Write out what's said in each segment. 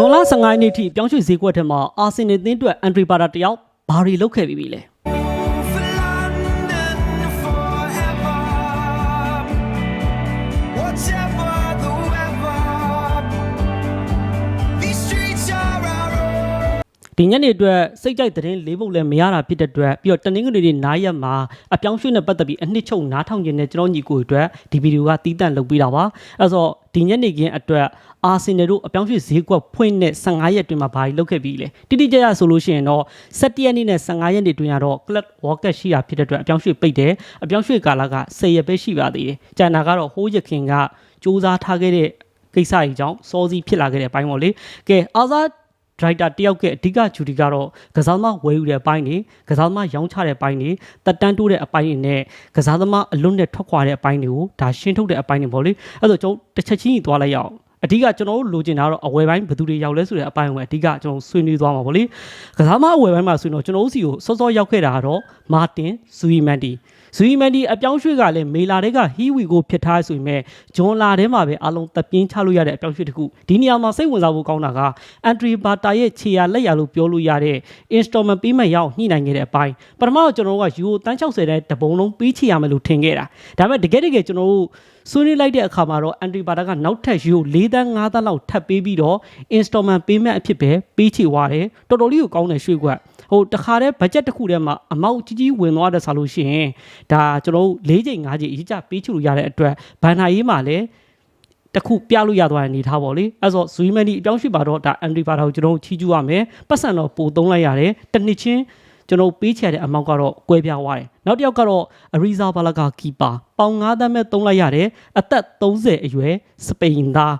ဂျွန်လ15ရက်နေ့ထိပြောင်းရွှေ့ဈေးကွက်ထက်မှာအာဆင်နယ်သင်းအတွက်အန်ဒရီပါတာတယောက်ဘာတွေလုပ်ခဲ့ပြီးပြီလဲ ဒီညနေအတွက်စိတ်ကြိုက်သတင်းလေးပုတ်လည်းမရတာဖြစ်တဲ့အတွက်ပြီးတော့တနင်္ဂနွေနေ့နားရက်မှာအပြောင်းရွှေ့နဲ့ပတ်သက်ပြီးအနှစ်ချုပ်နားထောင်ခြင်းနဲ့ကျွန်တော်ညီကိုအတွက်ဒီဗီဒီယိုကတီးတန့်လုပ်ပေးတာပါအဲဆိုတော့ဒီညနေခင်းအတွက်အာဆင်နယ်တို့အပြောင်းရွှေ့ဈေးကွက်ဖွင့်တဲ့15ရက်အတွင်းမှာဘာတွေလုပ်ခဲ့ပြီးလဲတိတိကျကျဆိုလို့ရှိရင်တော့17ရက်နေ့နဲ့15ရက်နေ့အတွင်းကတော့ Club World Cup ရှိတာဖြစ်တဲ့အတွက်အပြောင်းရွှေ့ပိတ်တယ်အပြောင်းရွှေ့ကာလက10ရက်ပဲရှိပါသေးတယ်ကျန်တာကတော့ဟိုးရခင်ကစူးစမ်းထားခဲ့တဲ့ကိစ္စကြီးကြောင့်စောစီးဖြစ်လာခဲ့တဲ့အပိုင်းပေါ့လေကဲအာဇာ ဒရိုက်တာတယောက်ရဲ့အဓိကဂျူတီကတော့ကစားသမားဝယ်ယူတဲ့အပိုင်းတွေကစားသမားရောင်းချတဲ့အပိုင်းတွေတက်တန်းတိုးတဲ့အပိုင်းတွေနဲ့ကစားသမားအလွတ်နဲ့ထွက်ခွာတဲ့အပိုင်းတွေကိုဒါရှင်းထုတ်တဲ့အပိုင်းတွေပေါ့လေအဲ့တော့ကျွန်တော်တစ်ချက်ချင်းကြီးသွားလိုက်ရအောင် အဓိကကျွန်တော်တို့လိုချင်တာကတော့အဝယ်ပိုင်းဘယ်သူတွေရောက်လဲဆိုတဲ့အပိုင်းကိုအဓိကကျွန်တော်ဆွေးနွေးသွားမှာပေါ့လေကစားသမားအဝယ်ပိုင်းမှာဆိုရင်တော့ကျွန်တော်တို့စီကိုစောစောရောက်ခဲ့တာကတော့မာတင်ဇူီမန်တီဇူီမန်တီအပြောင်းရွှေ့ကလည်းမေလာတဲ့ကဟီဝီကိုဖြစ်ထားဆိုရင်မဲ့ဂျွန်လာထဲမှာပဲအလုံးတပြင်းချလို့ရတဲ့အပြောင်းရွှေ့တစ်ခုဒီနေရာမှာစိတ်ဝင်စားဖို့ကောင်းတာကအန်ထရီဘာတာရဲ့ခြေရလက်ရလို့ပြောလို့ရတဲ့ installment payment ရောက်ညှိနှိုင်းခဲ့တဲ့အပိုင်းပထမတော့ကျွန်တော်တို့ကယူရိုတန်း60တဲ့တပုံလုံးပေးချရမယ်လို့ထင်ခဲ့တာဒါပေမဲ့တကယ်တကယ်ကျွန်တော်တို့ ဆွေးနွေးလိုက်တဲ့အခါမှာတော့အန်ထရီဘာတာကနောက်ထပ်ယူရို၄တန်း၅တန်းလောက်ထပ်ပေးပြီးတော့ installment payment အဖြစ်ပဲပေးချသွားတယ်တော်တော်လေးကိုကောင်းတဲ့ရွှေ့ကွက်ဟိုတခါတည်း budget တစ်ခုထဲမှာအမောက်ကြီးကြီးဝင်သွားတဲ့ဆိုလို့ရှိရင်ဒါကျွန်တော်တို့၄ချိန်၅ချိန်အကြီးကြပေးချလို့ရတဲ့အတွက်ဘန်နာရေးမှာလည်းတစ်ခုပြလို့ရသွားတဲ့အနေထားပေါ့လေအဲ့ဆိုဇူမန်ဒီအပြောင်းရွှေ့ပါတော့ဒါအန်ဒီပါတာကိုကျွန်တော်တို့ချီးကျူးရမယ်ပတ်စံတော့ပို့သုံးလိုက်ရတယ်တစ်နှစ်ချင်း ကျွန်တော်ပေးချရတဲ့အမောက်ကတော့ကွဲပြားသွားတယ်နောက်တစ်ယောက်ကတော့အရီဇာဘာလာကာကီပါပေါင်9သန်းပဲသုံးလိုက်ရတယ်အသက်30အရွယ်စပိန်သား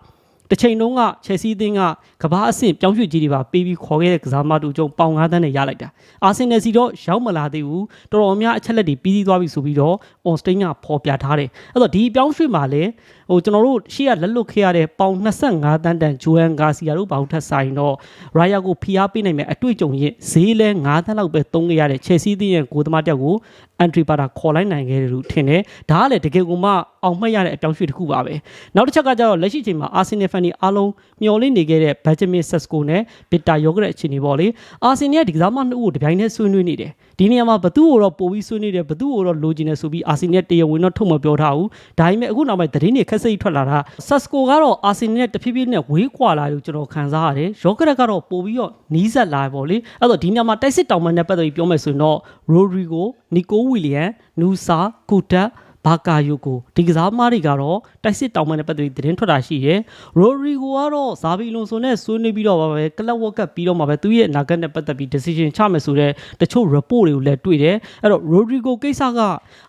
တစ်ချိန်လုံးကချယ်ဆီအသင်းကကဘာအဆင့်ပြောင်းရွှေ့ကြီးတွေပါပေးပြီးခေါ်ခဲ့တဲ့ကစားမတူကျုံပေါင်9သန်းနဲ့ရလိုက်တာအာဆင်နယ်စီတော့ရောက်မလာသေးဘူးတော်တော်များအချက်လက်တွေပြီးစီးသွားပြီဆိုပြီးတော့အွန်စတိန်ကဖော်ပြထားတယ်အဲ့တော့ဒီပြောင်းရွှေ့မှာလည်းဟိုကျွန်တော်တို့ရှေ့ကလက်လွတ်ခဲ့ရတဲ့ပေါင်25တန်းတန်ဂျိုအန်ဂါစီယာတို့ဘာလို့ထက်ဆိုင်တော့ရာယာကိုဖိအားပေးနိုင်မဲ့အတွေ့အကြုံရဲ့ဈေးလဲ9တန်းလောက်ပဲသုံးခဲ့ရတဲ့ချယ်ဆီအသင်းရဲ့ကိုသမားတက်ကို အန်ထရီပါတာခေါ်လိုက်နိုင်ခဲ့တယ်လို့ထင်တယ်ဒါကလည်းတကယ်ကိုမှအောင်မှတ်ရတဲ့အပြောင်းရွှေ့တစ်ခုပါပဲနောက်တစ်ချက်ကကျတော့လက်ရှိချိန်မှာအာဆင်နယ်ဖန်ဒီအားလုံးမျှော်လင့်နေခဲ့တဲ့ဘက်ဂျမင်ဆက်စကိုနဲ့ဗစ်တာယောဂရက်အခြေအနေပေါ့လေအာဆင်နယ်ကဒီကစားမနှစ်ဦးကိုတပြိုင်တည်းဆွေးနွေးနေတယ်ဒီနေရာမှာဘသူ့ကိုတော့ပို့ပြီးဆွေးနွေးတယ်ဘသူ့ကိုတော့လိုချင်တယ်ဆိုပြီးအာဆင်နယ်တရားဝင်တော့ထုတ်မပြောထားဘူးဒါပေမဲ့အခုနောက်ပိုင်းသတင်းတွေခက်စိတ်ထွက်လာတာဆက်စကိုကတော့အာဆင်နယ်နဲ့တဖြည်းဖြည်းနဲ့ဝေးကွာလာလို့ကျွန်တော်ခံစားရတယ်ယောဂရက်ကတော့ပို့ပြီးတော့နီးစပ်လာပေါ့လေအဲ့တော့ဒီနေရာမှာတိုက်စစ်တောင်မန်နဲ့ပတ်သက်ပြီးပြောမယ်ဆိုရင်တော့ရိုဒရီဂိုနီကိုဝီလီယန်နူဆာကူတက် ဘာကာယိုကိုဒီကစားမတွေကတော့တိုက်စစ်တောင်မန်နဲ့ပတ်သက်ပြီးသတင်းထွက်တာရှိရယ်ရိုဒရီဂိုကတော့ဇာဘီလွန်ဆိုနဲ့ဆွေးနွေးပြီးတော့ပါပဲကလပ်ဝက်ကပ်ပြီးတော့မှပဲသူရဲ့အနာဂတ်နဲ့ပတ်သက်ပြီး decision ချမယ်ဆိုတဲ့တချို့ report တွေကိုလည်းတွေ့တယ်အဲ့တော့ရိုဒရီဂိုကိစ္စက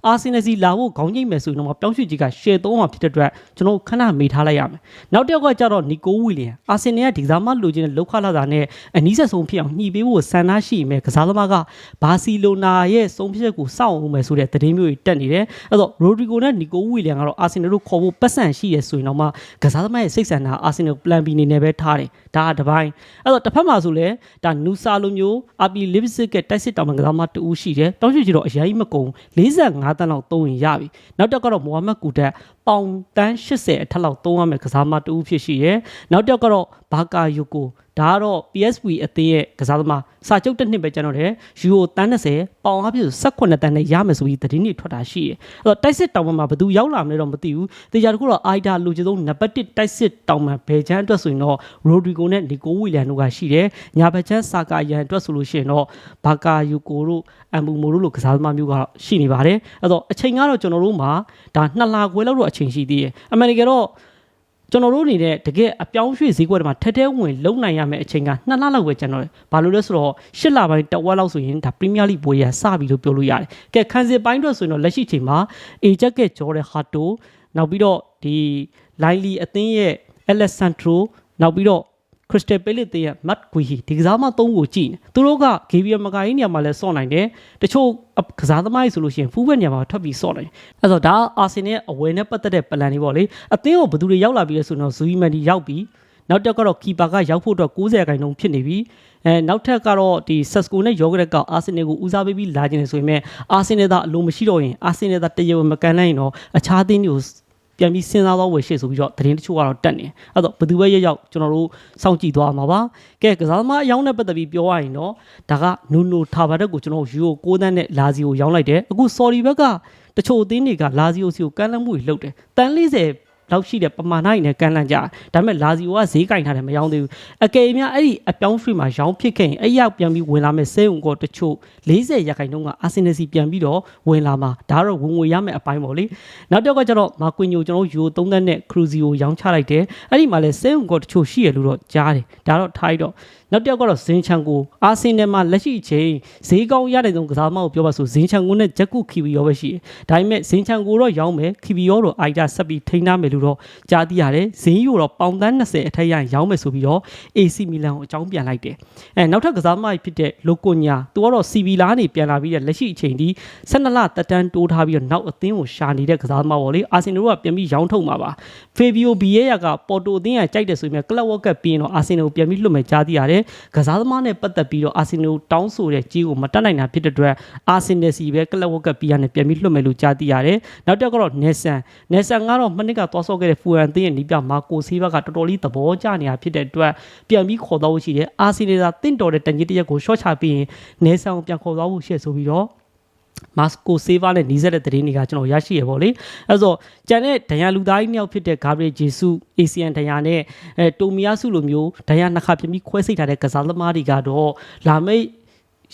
အာဆင်နယ်စီလာဖို့ခေါင်းကြီးမယ်ဆိုရင်တော့ပြောင်းရွှေ့ကြီးက share သုံးမှာဖြစ်တဲ့အတွက်ကျွန်တော်ခဏမေးထားလိုက်ရမယ်နောက်တစ်ယောက်ကကျတော့နီကိုဝီလီယန်အာဆင်နယ်ကဒီကစားမလိုချင်တဲ့လောက်ခလာတာနဲ့အနီးဆက်ဆုံးဖြစ်အောင်ညှိပေးဖို့ဆန္ဒရှိမယ်ကစားသမားကဘာစီလိုနာရဲ့ဆုံးဖြတ်ချက်ကိုစောင့်အောင်မယ်ဆိုတဲ့သတင်းမျိုးတွေတက်နေတယ်အဲ့တော့ရိုဒရီဂိုနဲ့နီကိုဝီလီယန်ကတော့အာဆင်နယ်တို့ခေါ်ဖို့ပတ်စံရှိရဆိုရင်တော့မှကစားသမားရဲ့စိတ်ဆန္ဒအာဆင်နယ် plan B နေနဲ့ပဲထားတယ်ဒါကတစ်ပိုင်းအဲ့တော့တစ်ဖက်မှာဆိုလဲဒါနူဆာလိုမျိုးအာပီလစ်ဗစ်စစ်ကတိုက်စစ်တောင်မှကစားမတူဦးရှိတယ်တောင်းရွှေကြီးတော့အရင်မကုန်45တန်းလောက်သုံးရင်ရပြီနောက်တစ်ကတော့မိုဟာမက်ကူတက် ပေါင်တန်း80အထက်လောက်သုံးရမယ်ကစားမတူဦးဖြစ်ရှိရယ်နောက်တစ်ကတော့ဘာကာယိုကိုဒါကတော့ PSV အသင်းရဲ့ကစားသမားစာချုပ်တစ်နှစ်ပဲကျွန်တော်တယ်ယူရိုတန်း30ပေါင်အပြည့်18တန်းနဲ့ရမယ်ဆိုပြီးသတင်းတွေထွက်တာရှိတယ်အဲ့တော့တိုက်စစ်တောင်မှမှာဘယ်သူရောက်လာမလဲတော့မသိဘူးတေချာတခုတော့အိုက်ဒါလူချဆုံးနံပါတ်1တိုက်စစ်တောင်မှဘယ်ချမ်းအတွက်ဆိုရင်တော့ရိုဒရီဂိုနဲ့နီကိုဝီလန်တို့ကရှိတယ်ညာဘက်ချမ်းစာကာယန်အတွက်ဆိုလို့ရှိရင်တော့ဘာကာယူကိုတို့အမ်ဘူမိုတို့လိုကစားသမားမျိုးကရှိနေပါတယ်အဲ့တော့အချိန်ကတော့ကျွန်တော်တို့မှာဒါနှစ်လခွဲလောက်တော့အချိန်ရှိသေးတယ်အမှန်တကယ်တော့ကျွန်တော်တို့နေတဲ့တကယ်အပြောင်းရွှေ့ဈေးကွက်တွေမှာထက်ထဲဝင်လုံနိုင်ရမယ့်အချိန်က2လလောက်ပဲကျွန်တော်ဘာလို့လဲဆိုတော့10လပိုင်းတဝက်လောက်ဆိုရင်ဒါပရီးမီးယားလိဘွေရစပြီလို့ပြောလို့ရတယ်။ကဲခန်းစစ်ပိုင်းအတွက်ဆိုရင်တော့လက်ရှိချိန်မှာအေဂျက်ကဂျော်တဲ့ဟာတိုနောက်ပြီးတော့ဒီလိုင်းလီအသင်းရဲ့အလက်ဆန်ထရိုနောက်ပြီးတော့ ခရစ်စတယ်ပဲလစ်တဲ့မတ်ဂွီဟီဒီကစားမသုံးကိုကြည့်နေသူတို့ကဂေဗီယမကာယီနေရာမှာလဲစော့နိုင်တယ်တချို့ကစားသမားကြီးဆိုလို့ရှိရင်ဖူးဘက်နေရာမှာထွက်ပြီးစော့နိုင်တယ်အဲ့တော့ဒါအာဆင်ရဲ့အဝယ်နဲ့ပတ်သက်တဲ့ပလန်တွေပေါ့လေအသင်းကိုဘယ်သူတွေရောက်လာပြီးလဲဆိုတော့ဇူယီမန်ဒီရောက်ပြီးနောက်တစ်ကတော့ကီပါကရောက်ဖို့အတွက်90ခိုင်နှုန်းဖြစ်နေပြီအဲနောက်ထပ်ကတော့ဒီဆက်စကိုနဲ့ယောဂရက်ကအာဆင်နယ်ကိုဦးစားပေးပြီးလာခြင်းနေဆိုရင်အာဆင်နယ်သာအလိုမရှိတော့ရင်အာဆင်နယ်သာတရဝမကန်နိုင်ရင်တော့အခြားအသင်းတွေကို ပြန်ပြီးစဉ်းစားသွားဝယ်ရှိဆိုပြီးတော့သတင်းတချို့ကတော့တက်နေအဲ့တော့ဘယ်သူပဲရရောက်ကျွန်တော်တို့စောင့်ကြည့်သွားမှာပါကဲကစားသမားအယောင်းနဲ့ပတ်သက်ပြီးပြောရရင်တော့ဒါကနူနိုထာဘာတက်ကိုကျွန်တော်ယူကို6တန်းနဲ့လာစီကိုရောင်းလိုက်တယ်အခု sorry ဘက်ကတချို့အသင်းတွေကလာစီကိုစီကိုကမ်းလှမ်းမှုတွေလုပ်တယ်တန်40 လောက်ရှိတဲ့ပမာဏကြီးနဲ့ကန်လန့်ကြဒါပေမဲ့လာစီယိုကဈေးကင်ထားတယ်မရောင်းသေးဘူးအကယ်၍များအဲ့ဒီအပြောင်းရွှေ့မှာရောင်းဖြစ်ခဲ့ရင်အဲ့ရောက်ပြန်ပြီးဝင်လာမဲ့စေုံကောတချို့40ရာခိုင်နှုန်းကအာဆင်နယ်စီပြန်ပြီးတော့ဝင်လာမှာဒါကတော့ဝင်ငွေရမယ့်အပိုင်းပေါ့လေနောက်တစ်ယောက်ကကျတော့မာကွင်ညိုကျွန်တော်ယူ3သန်းနဲ့ခရူဇီကိုရောင်းချလိုက်တယ်အဲ့ဒီမှာလဲစေုံကောတချို့ရှိရလို့တော့ကြားတယ်ဒါတော့ထားတော့ နောက်တစ်ယောက်ကတော့ဇင်ချန်ကိုအာဆင်နယ်မှာလက်ရှိအချိန်ဈေးကောင်းရတဲ့ဆုံးကစားမကိုပြောပါဆိုဇင်ချန်ကိုနဲ့ဂျက်ကုခီဗီယောပဲရှိတယ်ဒါပေမဲ့ဇင်ချန်ကိုတော့ရောင်းမယ်ခီဗီယောတော့အိုက်တာဆက်ပြီးထိန်းထားမယ်လို့တော့ကြားသိရတယ်ဇင်းယူတော့ပေါင်တန်း20အထက်ရရင်ရောင်းမယ်ဆိုပြီးတော့ AC မီလန်ကိုအကြောင်းပြန်လိုက်တယ်အဲနောက်ထပ်ကစားမကြီးဖြစ်တဲ့လိုကိုညာသူကတော့ CB လာနေပြန်လာပြီးတဲ့လက်ရှိအချိန်ဒီ12လတက်တန်းတိုးထားပြီးတော့နောက်အသင်းကိုရှာနေတဲ့ကစားမပေါ့လေအာဆင်နယ်ကပြန်ပြီးရောင်းထုတ်မှာပါဖေဘီယိုဘီယေယာကပေါ်တိုအသင်းကကြိုက်တယ်ဆိုရင်ကလပ်ဝက်ကပ်ပြီးရင်တော့အာဆင်နယ်ကိုပြန်ပြီးလွှတ်မယ်ကြားသိရတယ်ကစားသမားနဲ့ပတ်သက်ပြီးတော့အာဆင်နယ်ကိုတောင်းဆိုတဲ့ကြီးကိုမတက်နိုင်တာဖြစ်တဲ့အတွက်အာဆင်နယ်စီပဲကလပ်ဝက်ကပ်ပြီးရနဲ့ပြန်ပြီးလွှတ်မယ်လို့ကြားသိရတယ်နောက်တစ်ယောက်ကတော့နယ်ဆန်နယ်ဆန်ကတော့မနစ်ကသွားဆော့ခဲ့တဲ့ဖူအန်သင်းရဲ့နီးပြမာကိုဆေးဘက်ကတော်တော်လေးသဘောကျနေတာဖြစ်တဲ့အတွက်ပြန်ပြီးခေါ်သွားဖို့ရှိတယ်အာဆင်နယ်ကတင့်တော်တဲ့တန်ကြီးတစ်ရက်ကိုရှော့ချပြီးရင်နယ်ဆန်ကိုပြန်ခေါ်သွားဖို့ရှိဆိုပြီးတော့ မတ်ကိုဆေးဗာနဲ့နီးစပ်တဲ့သတင်းတွေကကျွန်တော်ရရှိရပါလေအဲဆိုကျန်တဲ့ဒန်ယာလူသားကြီးနှစ်ယောက်ဖြစ်တဲ့ဂါဘရီဂျေဆုအေဆီယန်ဒန်ယာနဲ့အဲတိုမီယာဆုလိုမျိုးဒန်ယာနှစ်ခါပြပြီးခွဲစိတ်ထားတဲ့ကစားသမားတွေကတော့လာမိတ်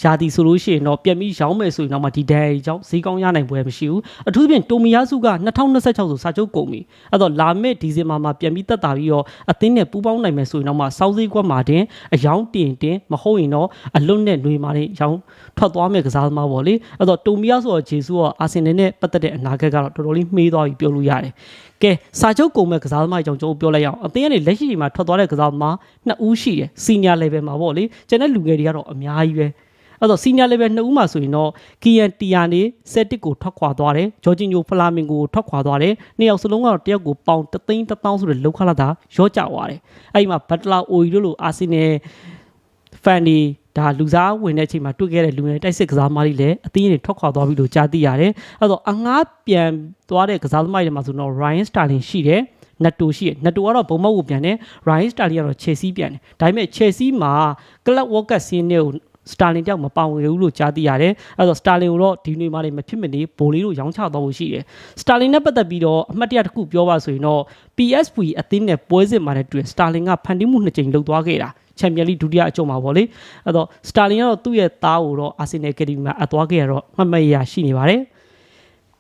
ရာသီဆိုလို့ရှိရင်တော့ပြန်ပြီးရောင်းမယ်ဆိုရင်တော့မှဒီဒန်ရီကြောင့်ဈေးကောင်းရနိုင်ပွဲမရှိဘူးအထူးသဖြင့်တိုမီယာစုက2026ဆိုစာချုပ်ကုန်ပြီအဲ့တော့လာမယ့်ဒီဇင်ဘာမှာပြန်ပြီးတက်တာပြီးတော့အသင်းနဲ့ပူးပေါင်းနိုင်မယ်ဆိုရင်တော့မှစောင်းစည်းကွက်မှာတင်အယောင်းတင်တင်မဟုတ်ရင်တော့အလွတ်နဲ့ຫນွေမာတင်ရောင်းထွက်သွားမယ်ကစားသမားပေါ့လေအဲ့တော့တိုမီယာဆိုတော့ဂျေဆုကအာဆင်နယ်နဲ့ပတ်သက်တဲ့အနာဂတ်ကတော့တော်တော်လေးမှေးသွားပြီပြောလို့ရတယ်ကဲစာချုပ်ကုန်မဲ့ကစားသမားအကြောင်းကျွန်တော်ပြောလိုက်ရအောင်အသင်းကနေလက်ရှိချိန်မှာထွက်သွားတဲ့ကစားသမားနှစ်ဦးရှိတယ်စီနီယာ level မှာပေါ့လေကျန်တဲ့လူငယ်တွေကတော့အများကြီးပဲ အဲ့တော့ senior level နှစ်ဦးမှာဆိုရင်တော့ Kian Tia နေ Celtic ကိုထွက်ခွာသွားတယ်ဂျော်ဂျင်ညိုဖလာမင်ကိုထွက်ခွာသွားတယ်နှစ်ယောက်စလုံးကတော့တယောက်ကိုပေါင်3သိန်း1000ဆိုတဲ့လောက်ခလာတာရော့ကျသွားတယ်အဲ့ဒီမှာ Butler OE တို့လိုအာဆင်နယ်ဖန်ဒီဒါလူစားဝင်တဲ့အချိန်မှာတွေ့ခဲ့တဲ့လူငယ်တိုက်စစ်ကစားသမားတွေလည်းအသင်းတွေထွက်ခွာသွားပြီလို့ကြားသိရတယ်အဲ့တော့အငားပြန်သွားတဲ့ကစားသမားတွေမှာဆိုတော့ Ryan Sterling ရှိတယ်နက်တိုရှိတယ်နက်တိုကတော့ဘုံမောက်ကိုပြန်တယ် Ryan Sterling ကတော့ Chelsea ပြန်တယ်ဒါပေမဲ့ Chelsea မှာ Club World Cup စီးနေကို စတာလင်တယောက်မပေါဝင်ဘူးလို့ကြားသိရတယ်။အဲတော့စတာလင်ကိုတော့ဒီနေ့မှလည်းမဖြစ်မနေဘိုလီတို့ရောင်းချသွားဖို့ရှိတယ်။စတာလင်နဲ့ပတ်သက်ပြီးတော့အမှတ်တရတစ်ခုပြောပါဆိုရင်တော့ PSV အသင်းနဲ့ပွဲစစ်မှာလည်းတွေ့စတာလင်ကဖန်တီးမှုနှစ်ကြိမ်လုပ်သွားခဲ့တာချန်ပီယံလိဒုတိယအကြိမ်မှာပေါ့လေ။အဲတော့စတာလင်ကတော့သူ့ရဲ့သားကိုတော့အာဆင်နယ်ကယ်ဒမီမှာအပ်သွားခဲ့ရတော့မှတ်မှတ်ရရှိနေပါတယ်။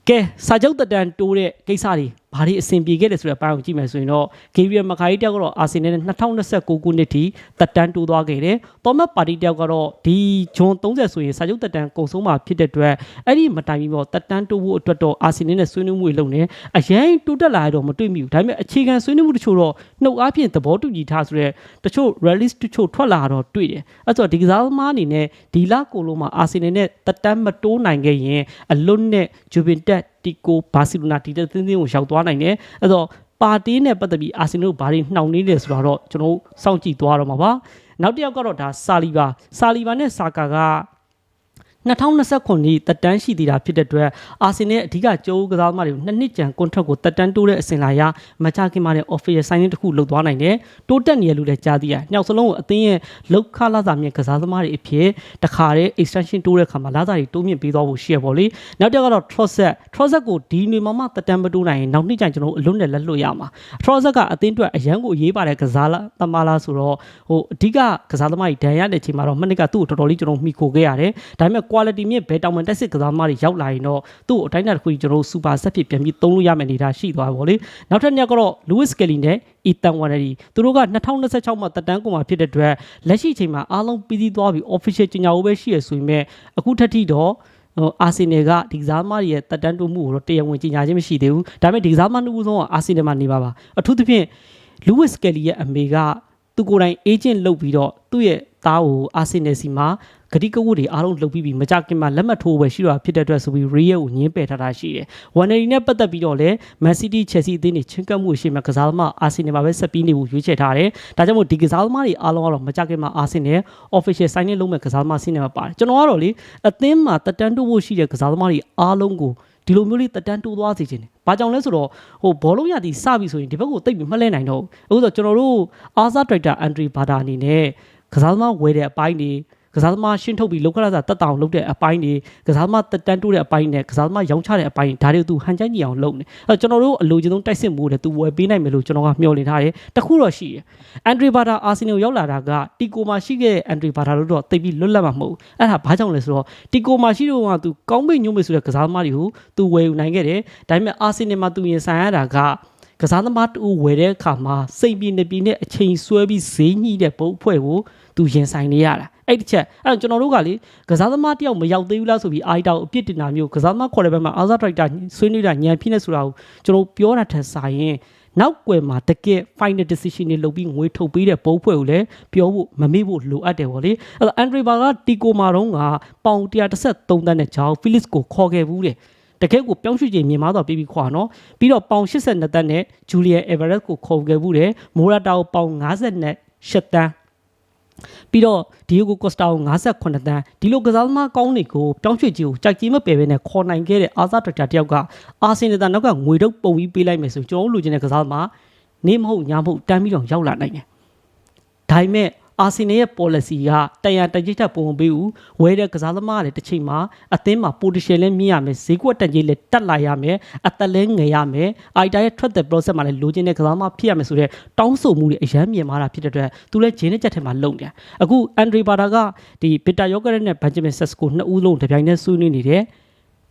ကဲစာချုပ်တက်တန်တိုးတဲ့ကိစ္စတွေ ဘာတွေအဆင်ပြေခဲ့တယ်ဆိုတဲ့အပိုင်းကိုကြည့်မယ်ဆိုရင်တော့ဂေဗီယယ်မခါကြီးတယောက်ကတော့အာဆင်နယ်နဲ့2029ခုနှစ်ထိတက်တန်တိုးသွားခဲ့တယ်။တော်မတ်ပါတီတယောက်ကတော့ဒီဂျွန်30ဆိုရင်စာချုပ်တက်တန်ကုန်ဆုံးမှာဖြစ်တဲ့အတွက်အဲ့ဒီမတိုင်ပြီးတော့တက်တန်တိုးဖို့အတွက်တော့အာဆင်နယ်နဲ့ဆွေးနွေးမှုတွေလုပ်နေအရင်တိုးတက်လာရတော့မတွေ့မိဘူး။ဒါပေမဲ့အခြေခံဆွေးနွေးမှုတချို့တော့နှုတ်အားဖြင့်သဘောတူညီထားဆိုတဲ့တချို့ release တချို့ထွက်လာတော့တွေ့တယ်။အဲ့တော့ဒီကစားသမားအနေနဲ့ဒီလကိုလုံးမှာအာဆင်နယ်နဲ့တက်တန်မတိုးနိုင်ခဲ့ရင်အလွတ်နဲ့ဂျူဗင်တက် တီကိုဘာစီလိုနာဒီတဲ့သင်းသင်းကိုရောက်သွားနိုင်တယ်အဲ့တော့ပါတီးနဲ့ပတ်သက်ပြီးအာဆင်နယ်ကိုဘာတွေနှောင့်နှေးတယ်ဆိုတော့ကျွန်တော်စောင့်ကြည့်သွားတော့မှာပါနောက်တစ်ယောက်ကတော့ဒါဆာလီဘာဆာလီဘာနဲ့ဆာကာက 2029ခုတက်တန်းရှိသေးတာဖြစ်တဲ့အတွက်အာဆင်နယ်အဓိကကြိုးကစားသမားတွေကိုနှစ်နှစ်ကြံကွန်ထရက်ကိုတက်တန်းတိုးတဲ့အစဉ်လာရမချခင်မှာတဲ့ official signing တစ်ခုလုပ်သွားနိုင်တယ်တိုးတက်နေရလို့လည်းကြားသိရညောက်စလုံးကိုအသင်းရဲ့လောက်ခလာစာမြင့်ကစားသမားတွေအဖြစ်တခါတည်း extension တိုးတဲ့ခါမှာလာစာတွေတိုးမြင့်ပေးသွားဖို့ရှိရပါလေနောက်တစ်ယောက်ကတော့ Trosset Trosset ကိုဒီနေမှာမှတက်တန်းမတိုးနိုင်ရင်နောက်နှစ်ကြံကျွန်တော်အလွတ်နဲ့လက်လွတ်ရမှာ Trosset ကအသင်းအတွက်အရန်ကိုအရေးပါတဲ့ကစားလာသမားလားဆိုတော့ဟိုအဓိကကစားသမားတွေဒဏ်ရတဲ့ချိန်မှာတော့မနစ်ကသူ့ကိုတော်တော်လေးကျွန်တော်မှီခိုခဲ့ရတယ်ဒါပေမဲ့ quality မြင့်ဘယ်တောင်မှတက်စစ်ကစားသမားတွေရောက်လာရင်တော့သူ့ကိုအတိုင်းအတာတစ်ခုကြီးကျွန်တော်တို့ super set ဖြစ်ပြန်ပြီးသုံးလို့ရမယ့်အနေအထားရှိသွားပါဘောလေနောက်ထပ်ညကတော့ Lewis Kelly နဲ့ Ethan Wannery သူတို့က2026မှာတက်တန်းကုန်မှာဖြစ်တဲ့အတွက်လက်ရှိအချိန်မှာအားလုံးပြီးစီးသွားပြီး official ကြေညာဖို့ပဲရှိရဆိုရင်မဲ့အခုထက်ထိတော့ဟိုအာဆင်နယ်ကဒီကစားသမားတွေရဲ့တက်တန်းတိုးမှုကိုတော့တရားဝင်ကြေညာခြင်းမရှိသေးဘူးဒါပေမဲ့ဒီကစားသမားနှစ်ဦးဆုံးကအာဆင်နယ်မှာနေပါပါအထူးသဖြင့် Lewis Kelly ရဲ့အမေကသူကိုယ်တိုင် agent လုပ်ပြီးတော့သူ့ရဲ့ သားကိုအာဆင်နယ်စီမှာဂတိကဝတ်တွေအားလုံးလုပ်ပြီးပြီးမကြခင်မှာလက်မှတ်ထိုးပဲရှိတော့ဖြစ်တဲ့အတွက်ဆိုပြီး Real ကိုညင်းပယ်ထားတာရှိတယ်။ဝန်နရီနဲ့ပတ်သက်ပြီးတော့လည်း Man City Chelsea အသင်းတွေချင်းကပ်မှုရှိမှကစားသမားအာဆင်နယ်မှာပဲဆက်ပြီးနေဖို့ရွေးချယ်ထားတယ်။ဒါကြောင့်မို့ဒီကစားသမားတွေအားလုံးကတော့မကြခင်မှာအာဆင်နယ် official signing လုပ်မဲ့ကစားသမားစီးနေမှာပါတယ်။ကျွန်တော်ကတော့လေအသင်းမှာတက်တန်းတိုးဖို့ရှိတဲ့ကစားသမားတွေအားလုံးကိုဒီလိုမျိုးလေးတက်တန်းတိုးသွားစေခြင်းတယ်။ဘာကြောင့်လဲဆိုတော့ဟိုဘောလုံးရသည်စပြီဆိုရင်ဒီဘက်ကိုတိတ်ပြီးမှတ်လဲနိုင်တော့ဘူး။အခုဆိုကျွန်တော်တို့အာဇာဒရိုက်တာအန်ဒရီဘာတာအနေနဲ့ ကစားသမားဝယ်တဲ့အပိုင်းတွေကစားသမားရှင်းထုတ်ပြီးလောကရစာတက်တောင်လုပ်တဲ့အပိုင်းတွေကစားသမားတက်တန်းတိုးတဲ့အပိုင်းနဲ့ကစားသမားရောင်းချတဲ့အပိုင်းဒါတွေကိုသူဟန်ချိုင်းညီအောင်လုပ်နေ။အဲကျွန်တော်တို့အလိုချင်ဆုံးတိုက်စစ်မှုတွေသူဝယ်ပေးနိုင်မယ်လို့ကျွန်တော်ကမျှော်လင့်ထားတယ်။တခုတော့ရှိတယ်။အန်ဒရီဘာတာအာဆင်နယ်ရောက်လာတာကတီကိုမှာရှိခဲ့တဲ့အန်ဒရီဘာတာတို့တော့တိတ်ပြီးလွတ်လပ်မှာမဟုတ်ဘူး။အဲ့ဒါဘာကြောင့်လဲဆိုတော့တီကိုမှာရှိတော့ကသူကောင်းမိတ်ညွှန်းမိတ်ဆိုတဲ့ကစားသမားတွေကိုသူဝယ်ယူနိုင်ခဲ့တယ်။ဒါပေမဲ့အာဆင်နယ်မှာသူရင်ဆိုင်ရတာက ကစားသမားတူဝယ်တဲ့အခါမှာစိတ်ပြင်းနေပြင်းနဲ့အချိန်ဆွဲပြီးဈေးညှိတဲ့ပုံအဖွဲ့ကိုသူရင်ဆိုင်နေရတာအဲ့တစ်ချက်အဲ့တော့ကျွန်တော်တို့ကလေကစားသမားတယောက်မရောက်သေးဘူးလားဆိုပြီးအိုက်တောက်အပြစ်တင်တာမျိုးကစားသမားခေါ်တဲ့ဘက်မှာအာဇာဒရိုက်တာဆွေးနွေးတာညံဖြစ်နေဆိုတာကိုကျွန်တော်ပြောတာထက်စာရင်နောက်ွယ်မှာတကယ် final decision တွေလုပ်ပြီးငွေထုတ်ပေးတဲ့ပုံဖွဲ့ကိုလည်းပြောဖို့မမေ့ဖို့လိုအပ်တယ်ဗောလေအဲ့တော့အန်ဒရီဘာကတီကိုမာတော့ကပေါင်133တန်းနဲ့ဂျောင်းဖိလစ်ကိုခေါ်ခဲ့ဘူးတဲ့ တကယ်ကိုပြောင်းရွှေ့ခြင်းမြင်မာတော့ပြီးပြီးခွာနော်ပြီးတော့ပေါင်82တန်းနဲ့ဂျူလီယန်အေဗာရက်ကိုခေါ်ခဲ့ဘူးတဲ့မိုရာတာကိုပေါင်58နဲ့8တန်းပြီးတော့ဒီယိုကိုကော့စတာကို58တန်းဒီလိုကစားသမားကောင်းတွေကိုပြောင်းရွှေ့ကြီးကိုကြိုက်ကြီးမပယ်ဘဲနဲ့ခေါ်နိုင်ခဲ့တဲ့အာဇာဒရက်တာတယောက်ကအာဆင်နယ်တန်နောက်ကငွေတုပ်ပုံပြီးပေးလိုက်မယ်ဆိုကျွန်တော်တို့လူချင်းတဲ့ကစားသမားနေမဟုတ်ညမဟုတ်တန်းပြီးတော့ရောက်လာနိုင်တယ်ဒါပေမဲ့ အာဆင်နယ်ရဲ့ policy ကတန်ရတကြီးချက်ပုံမပေးဘူးဝဲတဲ့ကစားသမားကလည်းတစ်ချိန်မှာအသင်းမှာ potential လည်းမြင်ရမယ်ဈေးကွက်တက်ကြီးလည်းတက်လာရမယ်အသက်လည်းငယ်ရမယ်အိုက်တာရဲ့ထွက်တဲ့ process မှာလည်းလိုချင်တဲ့ကစားသမားဖြစ်ရမယ်ဆိုတော့တောင်းဆိုမှုတွေအရန်မြင်မာတာဖြစ်တဲ့အတွက်သူလည်းဂျင်းနဲ့ချက်ထဲမှာလုံတယ်အခုအန်ဒရီဘာတာကဒီပီတာယောဂရက်နဲ့ဘန်ဂျမင်ဆက်စကိုနှစ်ဦးလုံးတစ်ပြိုင်တည်းဆွေးနွေးနေတယ်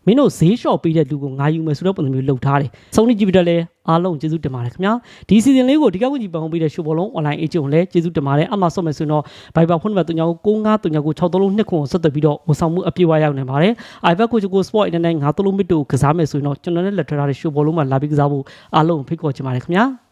မင်းတို့ဈေးလျှော့ပေးတဲ့လူကိုငါယူမယ်ဆိုတဲ့ပုံစံမျိုးလှုပ်ထားတယ်။ဆုံးနေကြည့်ပြီးတော့လဲအားလုံးကျေးဇူးတင်ပါတယ်ခင်ဗျာ။ဒီစီဇန်လေးကိုဒီကဝင်ကြီးပန်ပေးတဲ့ရှိုးဘောလုံး online agent ကိုလည်းကျေးဇူးတင်ပါတယ်။အမှဆော့မယ်ဆိုရင်တော့ Viber ဖုန်းနံပါတ်3995399636နှစ်ခွန်ကိုဆက်သွယ်ပြီးတော့ဝန်ဆောင်မှုအပြည့်အဝရောက်နိုင်ပါတယ်။ iPad ကိုချိုကို Sport Internet 936 mid ကိုကစားမယ်ဆိုရင်တော့ကျွန်တော်နဲ့လက်ထပ်ထားတဲ့ရှိုးဘောလုံးမှာလာပြီးကစားဖို့အားလုံးဖိတ်ခေါ်ချင်ပါတယ်ခင်ဗျာ။